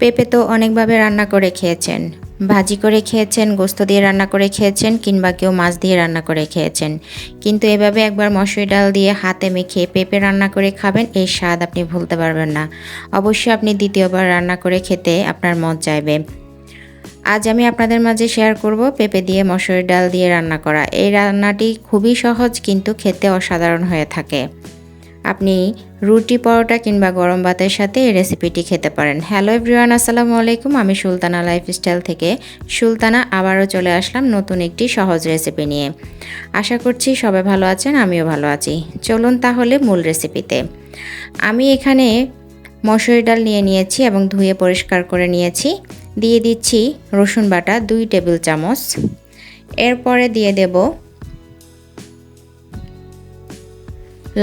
পেঁপে তো অনেকভাবে রান্না করে খেয়েছেন। ভাজি করে খেয়েছেন, গোস্ত দিয়ে রান্না করে খেয়েছেন কিংবা কেউ মাছ দিয়ে রান্না করে খেয়েছেন। কিন্তু এভাবে একবার মসুরি ডাল দিয়ে হাতে মেখে পেঁপে রান্না করে খাবেন এই স্বাদ আপনি ভুলতে পারবেন না। অবশ্যই আপনি দ্বিতীয়বার রান্না করে খেতে আপনার মন চাইবে। আজ আমি আপনাদের মাঝে শেয়ার করব পেঁপে দিয়ে মসুরি ডাল দিয়ে রান্না করা। এই রান্নাটি খুবই সহজ কিন্তু খেতে অসাধারণ হয়ে থাকে। আপনি রুটি পরোটা কিংবা গরম ভাতের সাথে এই রেসিপিটি খেতে পারেন। হ্যালো এভরিওয়ান আসসালামু আলাইকুম। আমি সুলতানা লাইফস্টাইল থেকে সুলতানা আবারও চলে আসলাম নতুন একটি সহজ রেসিপি নিয়ে। আশা করছি সবাই ভালো আছেন, আমিও ভালো আছি। চলুন তাহলে মূল রেসিপিতে আমি এখানে মসুরি ডাল নিয়ে নিয়েছি এবং ধুয়ে পরিষ্কার করে নিয়েছি। দিয়ে দিচ্ছি রসুন বাটা দুই টেবিল চামচ। এরপরে দিয়ে দেব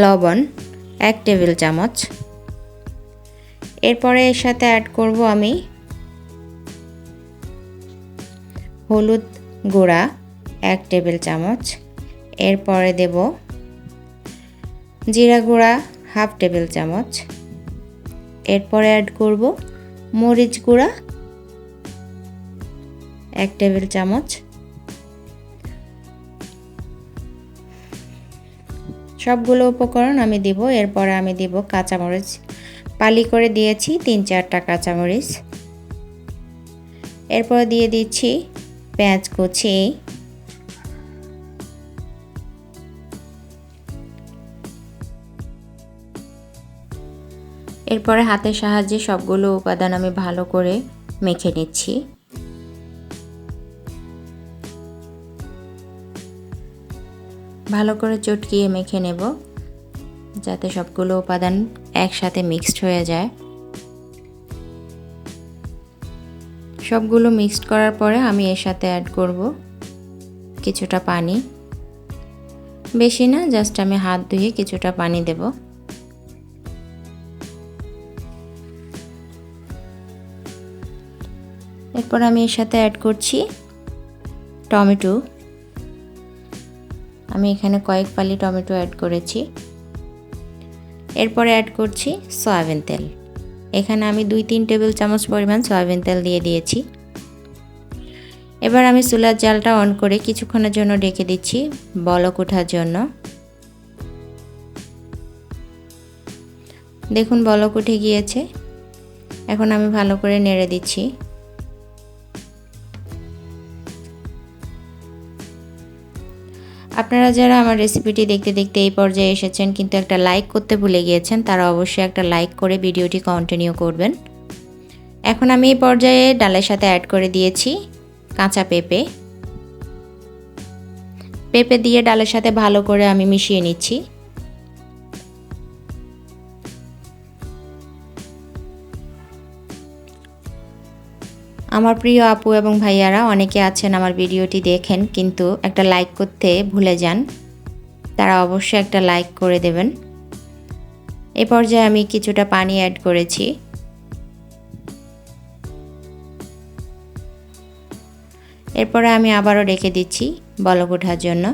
লবণ। এক টেবিল চামচ। এরপরে এর সাথে অ্যাড করব আমি হলুদ গুঁড়া এক টেবিল চামচ। এরপরে দেব জিরা গুঁড়া হাফ টেবিল চামচ। এরপরে অ্যাড করব মরিচ গুঁড়া এক টেবিল চামচ। সবগুলো উপকরণ আমি দিব, এরপরে আমি দিব কাঁচামরিচ। পালি করে দিয়েছি তিন চারটা কাঁচামরিচ। এরপর দিয়ে দিচ্ছি পেঁয়াজ কুচি। এরপরে হাতের সাহায্যে সবগুলো উপাদান আমি ভালো করে মেখে নিচ্ছি। ভালো করে চটকিয়ে মেখে নেব, যাতে সবগুলো উপাদান একসাথে মিক্সড হয়ে যায়। সবগুলো মিক্সড করার পরে আমি এর সাথে অ্যাড করব কিছুটা পানি। বেশি না জাস্ট আমি হাত ধুয়ে কিছুটা পানি দেব। এরপর আমি এর সাথে অ্যাড করছি টমেটো। আমি এখানে কয়েক পালি টমেটো অ্যাড করেছি। এরপরে অ্যাড করছি সয়াবিন তেল। এখানে আমি দুই তিন টেবিল চামচ পরিমাণ সয়াবিন তেল দিয়ে দিয়েছি। এবার আমি চুলার জালটা অন করে কিছুক্ষণের জন্য ডেকে দিচ্ছি বলক ওঠার জন্য। দেখুন বলক উঠে গিয়েছে। এখন আমি ভালো করে নেড়ে দিচ্ছি। আপনারা যারা আমার রেসিপিটি দেখতে দেখতে এই পর্যায়ে এসেছেন, কিন্তু একটা লাইক করতে ভুলে গিয়েছেন, তারা অবশ্যই একটা লাইক করে ভিডিওটি কন্টিনিউ করবেন। এখন আমি এই পর্যায়ে ডালের সাথে অ্যাড করে দিয়েছি কাঁচা পেঁপে। পেঁপে দিয়ে ডালের সাথে ভালো করে আমি মিশিয়ে নিচ্ছি। আমার প্রিয় আপু এবং ভাইয়ারা অনেকে আছেন আমার ভিডিওটি দেখেন, কিন্তু একটা লাইক করতে ভুলে যান। তারা অবশ্যই একটা লাইক করে দেবেন। এ পর্যায়ে আমি কিছুটা পানি অ্যাড করেছি। এরপরে আমি আবারও রেখে দিচ্ছি বলক ওঠার জন্য।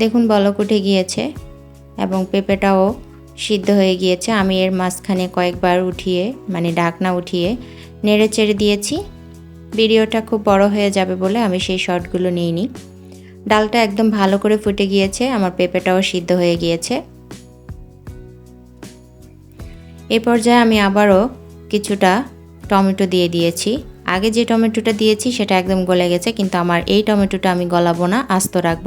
দেখুন বলক উঠে গিয়েছে এবং পেঁপেটাও সিদ্ধ হয়ে গিয়েছে। আমি এর মাঝখানে কয়েকবার উঠিয়ে মানে ডাকনা উঠিয়ে নেড়ে চেড়ে দিয়েছি। ভিডিওটা খুব বড় হয়ে যাবে বলে আমি সেই শর্টগুলো নিইনি। ডালটা একদম ভালো করে ফুটে গিয়েছে, আমার পেঁপেটাও সিদ্ধ হয়ে গিয়েছে। এ পর্যায়ে আমি আবারও কিছুটা টমেটো দিয়ে দিয়েছি। আগে যে টমেটোটা দিয়েছি সেটা একদম গলে গেছে, কিন্তু আমার এই টমেটোটা আমি গলাবো না, আস্ত রাখব।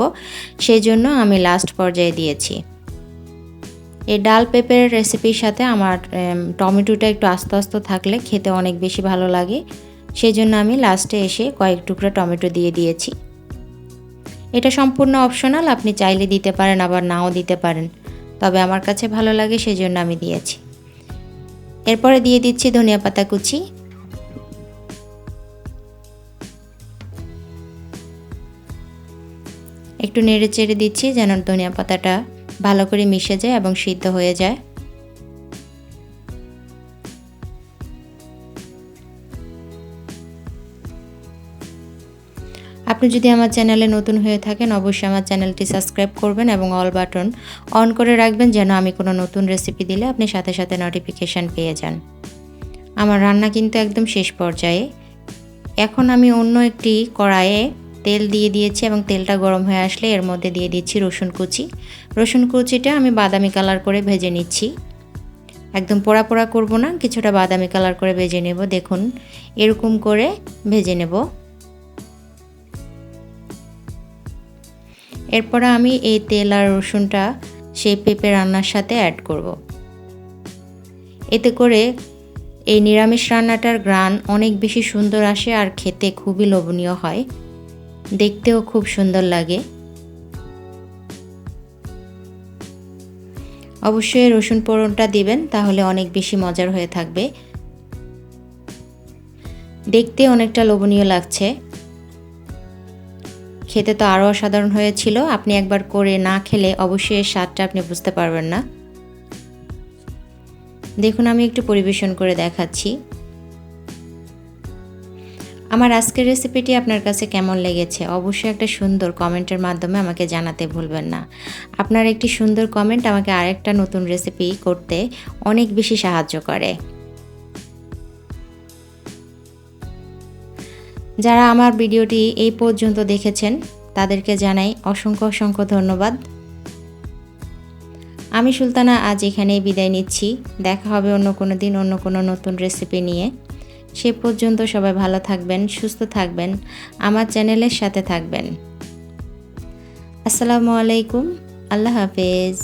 সেই জন্য আমি লাস্ট পর্যায়ে দিয়েছি। এই ডাল পেঁপের রেসিপির সাথে আমার টমেটোটা একটু আস্তে আস্তে থাকলে খেতে অনেক বেশি ভালো লাগে। সেই জন্য আমি লাস্টে এসে কয়েক টুকরা টমেটো দিয়ে দিয়েছি। এটা সম্পূর্ণ অপশনাল আপনি চাইলে দিতে পারেন, আবার নাও দিতে পারেন। তবে আমার কাছে ভালো লাগে সেই জন্য আমি দিয়েছি। এরপরে দিয়ে দিচ্ছি ধনিয়া পাতা কুচি। একটু নেড়ে চেড়ে দিচ্ছি যেন ধনিয়া পাতাটা ভালো করে মিশে যায় এবং সিদ্ধ হয়ে যায়। আপনি যদি আমার চ্যানেলে নতুন হয়ে থাকেন, অবশ্যই আমার চ্যানেলটি সাবস্ক্রাইব করবেন এবং অল বাটন অন করে রাখবেন যেন আমি কোনো নতুন রেসিপি দিলে আপনি সাথে সাথে নোটিফিকেশান পেয়ে যান। আমার রান্না কিন্তু একদম শেষ পর্যায়ে। এখন আমি অন্য একটি কড়াইয়ে তেল দিয়ে দিয়েছি এবং তেলটা গরম হয়ে আসলে এর মধ্যে দিয়ে দিচ্ছি রসুন কুচি। রসুন কুচিটা আমি বাদামি কালার করে ভেজে নিচ্ছি। একদম পোড়া পোড়া করব না, কিছুটা বাদামি কালার করে ভেজে নেব। দেখুন, এরকম করে ভেজে নেব। এরপর আমি এই তেল আর রসুনটা সেই পেঁপে রান্নার সাথে অ্যাড করব। এতে করে এই নিরামিষ রান্নাটার গ্রান অনেক বেশি সুন্দর আসে আর খেতে খুবই লোভনীয় হয়। দেখতেও খুব সুন্দর লাগে। অবশ্যই রসুন পোড়নটা দিবেন, তাহলে অনেক বেশি মজার হয়ে থাকবে। দেখতে অনেকটা লোভনীয় লাগছে। খেতে তো আরও অসাধারণ হয়েছিল, আপনি একবার করে না খেলে অবশ্যই এর স্বাদটা আপনি বুঝতে পারবেন না। দেখুন, আমি একটু পরিবেশন করে দেখাচ্ছি। আমার আজকের রেসিপিটি আপনার কাছে কেমন লেগেছে? অবশ্যই একটা সুন্দর কমেন্টের মাধ্যমে আমাকে জানাতে ভুলবেন না। আপনার একটি সুন্দর কমেন্ট আমাকে আরেকটা নতুন রেসিপি করতে অনেক বেশি সাহায্য করে। যারা আমার ভিডিওটি এই পর্যন্ত দেখেছেন, তাদেরকে জানাই অসংখ্য অসংখ্য ধন্যবাদ। আমি সুলতানা, আজ এখানেই বিদায় নিচ্ছি। দেখা হবে অন্য কোনো দিন, অন্য কোনো নতুন রেসিপি নিয়ে। সে পর্যন্ত সবাই ভালো থাকবেন, সুস্থ থাকবেন। আমার চ্যানেলের সাথে থাকবেন। আসসালামু আলাইকুম। আল্লাহ হাফেজ।